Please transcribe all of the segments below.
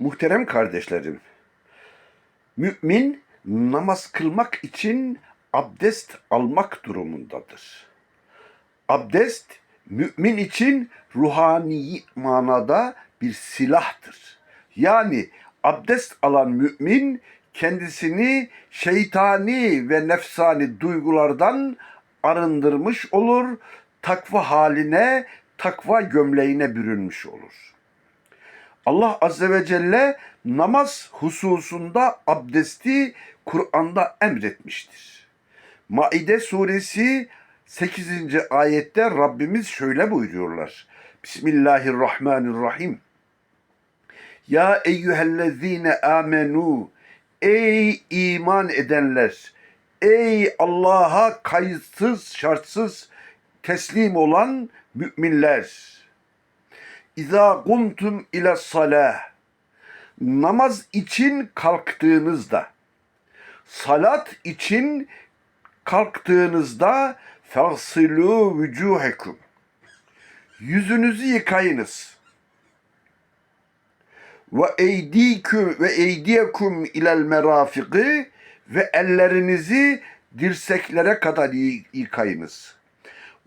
Muhterem kardeşlerim, mümin namaz kılmak için abdest almak durumundadır. Abdest mümin için ruhani manada bir silahtır. Yani abdest alan mümin kendisini şeytani ve nefsani duygulardan arındırmış olur, takva haline, takva gömleğine bürünmüş olur. Allah Azze ve Celle namaz hususunda abdesti Kur'an'da emretmiştir. Maide suresi 8. ayette Rabbimiz şöyle buyuruyorlar. Bismillahirrahmanirrahim. Ya eyyühellezine amenu Ey iman edenler! Ey Allah'a kayıtsız şartsız teslim olan müminler! İza kuntum ile salah. Namaz için kalktığınızda salat için kalktığınızda fagsilu vücuhekum. Yüzünüzü yıkayınız. Ve eydiküm ve eydiyekum ilel merafiki ve ellerinizi dirseklere kadar yıkayınız.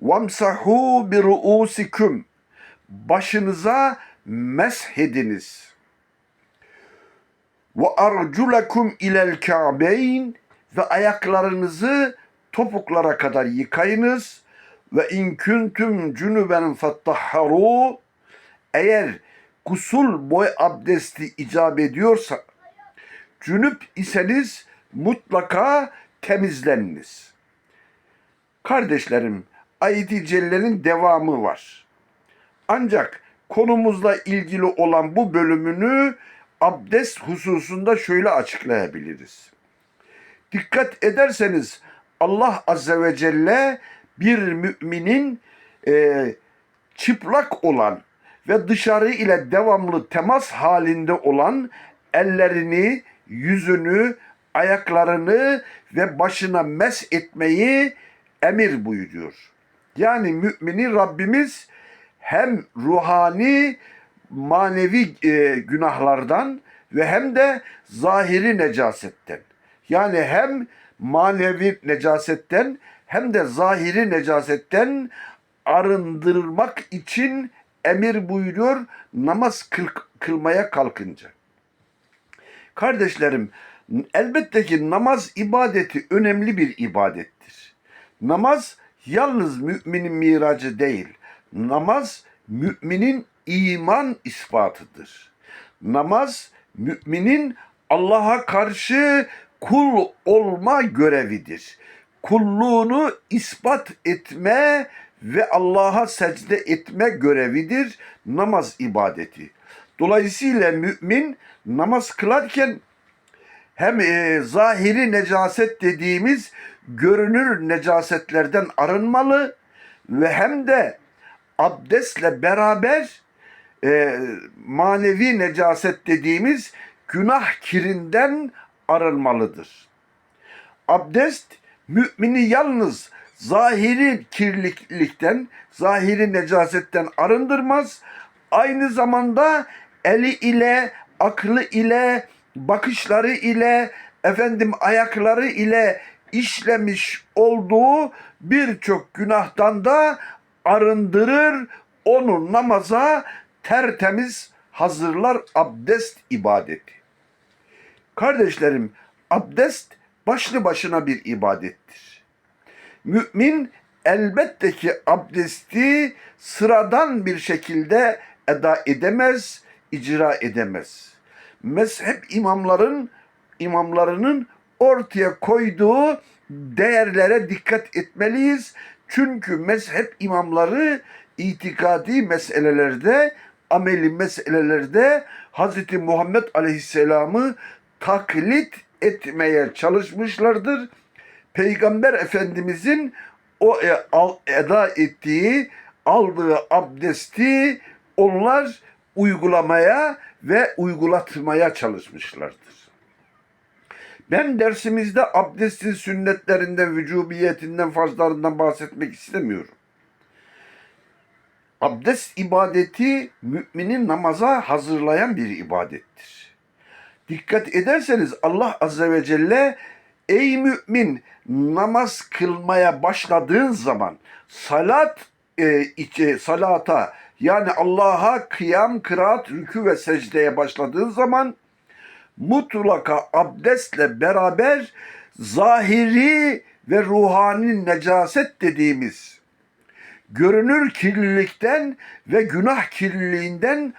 Vamsahu bi ruusikum başınıza meshediniz. Ve arculakum ilel ka'beyn ve ayaklarınızı topuklara kadar yıkayınız. Ve in kuntum cunuben fattahharu eğer kusul boy abdesti icap ediyorsa cünüp iseniz mutlaka temizleniniz. Kardeşlerim, ayet-i cellenin devamı var. Ancak konumuzla ilgili olan bu bölümünü abdest hususunda şöyle açıklayabiliriz. Dikkat ederseniz Allah Azze ve Celle bir müminin e, çıplak olan ve dışarı ile devamlı temas halinde olan ellerini, yüzünü, ayaklarını ve başına mes etmeyi emir buyuruyor. Yani mümini Rabbimiz hem ruhani manevi e, günahlardan ve hem de zahiri necasetten. Yani hem manevi necasetten hem de zahiri necasetten arındırmak için emir buyuruyor namaz kıl, kılmaya kalkınca. Kardeşlerim, elbette ki namaz ibadeti önemli bir ibadettir. Namaz yalnız müminin miracı değil. Namaz müminin iman ispatıdır. Namaz müminin Allah'a karşı kul olma görevidir. Kulluğunu ispat etme ve Allah'a secde etme görevidir namaz ibadeti. Dolayısıyla mümin namaz kılarken hem e, zahiri necaset dediğimiz görünür necasetlerden arınmalı ve hem de abdestle beraber e, manevi necaset dediğimiz günah kirinden arınmalıdır. Abdest mümini yalnız zahiri kirlilikten, zahiri necasetten arındırmaz. Aynı zamanda eli ile, aklı ile, bakışları ile, efendim ayakları ile işlemiş olduğu birçok günahtan da arındırır, onu namaza tertemiz hazırlar abdest ibadeti. Kardeşlerim, abdest başlı başına bir ibadettir. Mümin elbette ki abdesti sıradan bir şekilde eda edemez, icra edemez. Mezhep imamların imamlarının ortaya koyduğu değerlere dikkat etmeliyiz. Çünkü mezhep imamları itikadi meselelerde, ameli meselelerde Hz. Muhammed Aleyhisselam'ı taklit etmeye çalışmışlardır. Peygamber Efendimizin o e, eda ettiği, aldığı abdesti onlar uygulamaya ve uygulatmaya çalışmışlardır. Ben dersimizde abdestin sünnetlerinden, vücubiyetinden, farzlarından bahsetmek istemiyorum. Abdest ibadeti müminin namaza hazırlayan bir ibadettir. Dikkat ederseniz Allah Azze ve Celle ey mümin namaz kılmaya başladığın zaman salat e, içe, salata yani Allah'a kıyam, kıraat, rükû ve secdeye başladığın zaman mutlaka abdestle beraber zahiri ve ruhani necaset dediğimiz görünür kirlilikten ve günah kirliliğinden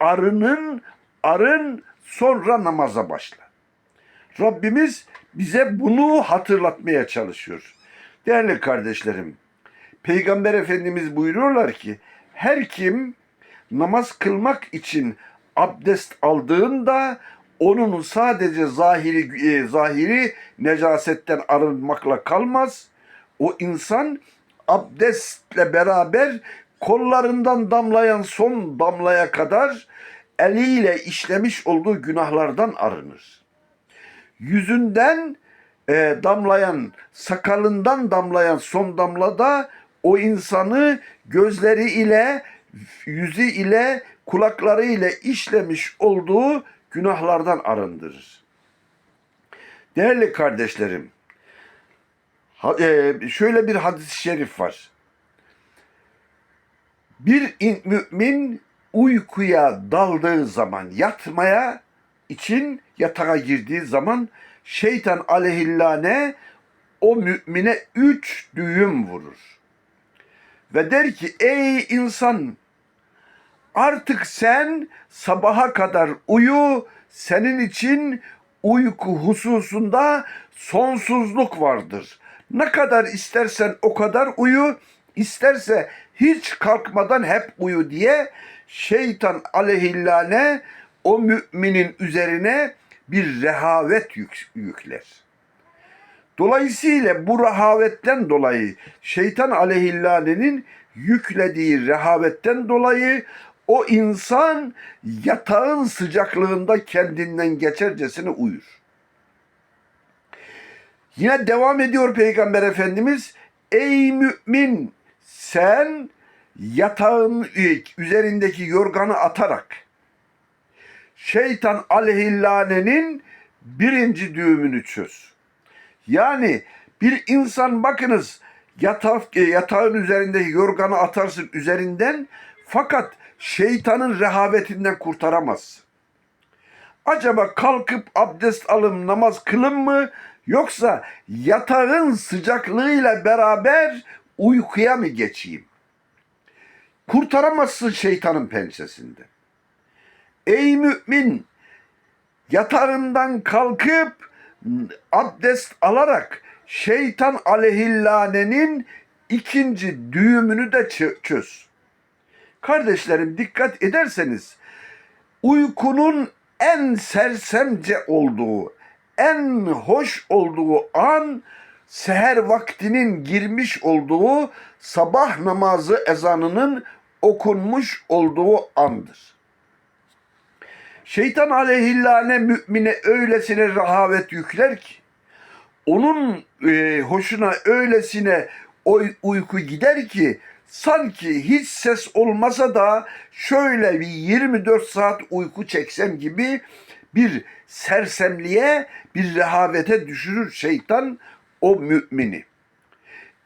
arının arın sonra namaza başla. Rabbimiz bize bunu hatırlatmaya çalışıyor. Değerli kardeşlerim, Peygamber Efendimiz buyuruyorlar ki her kim namaz kılmak için abdest aldığında onun sadece zahiri e, zahiri necasetten arınmakla kalmaz. O insan abdestle beraber kollarından damlayan son damlaya kadar eliyle işlemiş olduğu günahlardan arınır. Yüzünden e, damlayan, sakalından damlayan son damlada o insanı gözleri ile, yüzü ile, kulakları ile işlemiş olduğu günahlardan arındırır. Değerli kardeşlerim, e, şöyle bir hadis-i şerif var. Bir in- mümin uykuya daldığı zaman, yatmaya için yatağa girdiği zaman şeytan aleyhillâne o mümine üç düğüm vurur. Ve der ki ey insan artık sen sabaha kadar uyu senin için uyku hususunda sonsuzluk vardır. Ne kadar istersen o kadar uyu, isterse hiç kalkmadan hep uyu diye şeytan aleyhillâne o müminin üzerine bir rehavet yük- yükler. Dolayısıyla bu rehavetten dolayı şeytan aleyhillanenin yüklediği rehavetten dolayı o insan yatağın sıcaklığında kendinden geçercesine uyur. Yine devam ediyor Peygamber Efendimiz. Ey mümin sen yatağın üzerindeki yorganı atarak şeytan aleyhillanenin birinci düğümünü çöz. Yani bir insan bakınız yatak, e, yatağın üzerindeki yorganı atarsın üzerinden fakat şeytanın rehavetinden kurtaramaz. Acaba kalkıp abdest alım namaz kılın mı yoksa yatağın sıcaklığıyla beraber uykuya mı geçeyim? Kurtaramazsın şeytanın pençesinde. Ey mümin yatağından kalkıp abdest alarak şeytan aleyhillanenin ikinci düğümünü de çö- çöz. Kardeşlerim dikkat ederseniz uykunun en sersemce olduğu, en hoş olduğu an seher vaktinin girmiş olduğu sabah namazı ezanının okunmuş olduğu andır. Şeytan aleyhillâne mümine öylesine rahavet yükler ki onun e, hoşuna öylesine o uyku gider ki sanki hiç ses olmasa da şöyle bir 24 saat uyku çeksem gibi bir sersemliğe, bir rehavete düşürür şeytan o mümini.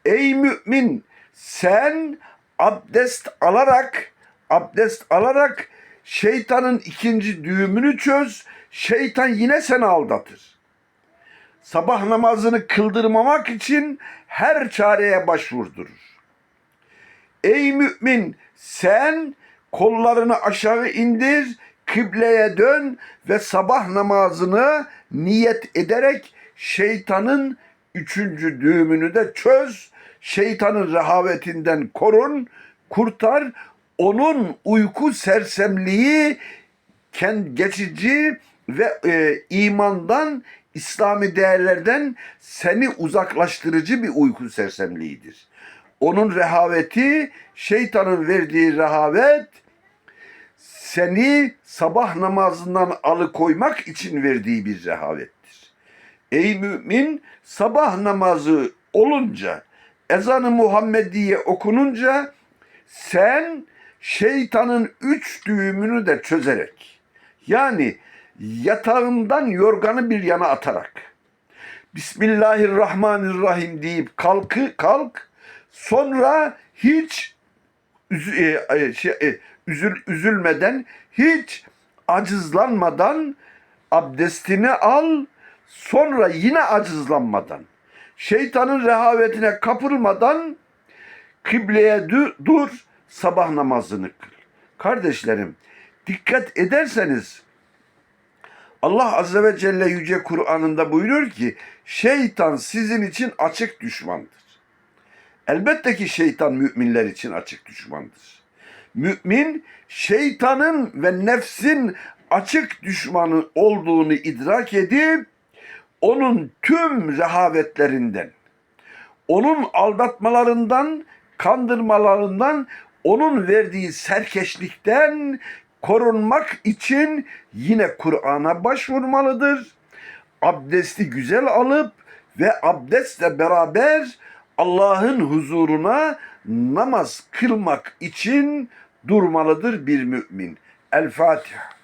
Ey mümin sen abdest alarak abdest alarak şeytanın ikinci düğümünü çöz. Şeytan yine seni aldatır. Sabah namazını kıldırmamak için her çareye başvurdurur. Ey mümin sen kollarını aşağı indir, kıbleye dön ve sabah namazını niyet ederek şeytanın üçüncü düğümünü de çöz. Şeytanın rehavetinden korun, kurtar. Onun uyku sersemliği kend geçici ve e, imandan İslami değerlerden seni uzaklaştırıcı bir uyku sersemliğidir. Onun rehaveti, şeytanın verdiği rehavet seni sabah namazından alıkoymak için verdiği bir rehavettir. Ey mümin sabah namazı olunca ezanı Muhammediye okununca sen şeytanın üç düğümünü de çözerek yani yatağından yorganı bir yana atarak Bismillahirrahmanirrahim deyip kalkı kalk sonra hiç e, e, şey, e, üzül, üzülmeden hiç acızlanmadan abdestini al sonra yine acızlanmadan şeytanın rehavetine kapılmadan kıbleye dur sabah namazını kıl. Kardeşlerim dikkat ederseniz Allah Azze ve Celle Yüce Kur'an'ında buyuruyor ki şeytan sizin için açık düşmandır. Elbette ki şeytan müminler için açık düşmandır. Mümin şeytanın ve nefsin açık düşmanı olduğunu idrak edip onun tüm rehavetlerinden, onun aldatmalarından, kandırmalarından, onun verdiği serkeşlikten korunmak için yine Kur'an'a başvurmalıdır. Abdesti güzel alıp ve abdestle beraber Allah'ın huzuruna namaz kılmak için durmalıdır bir mümin. El Fatiha.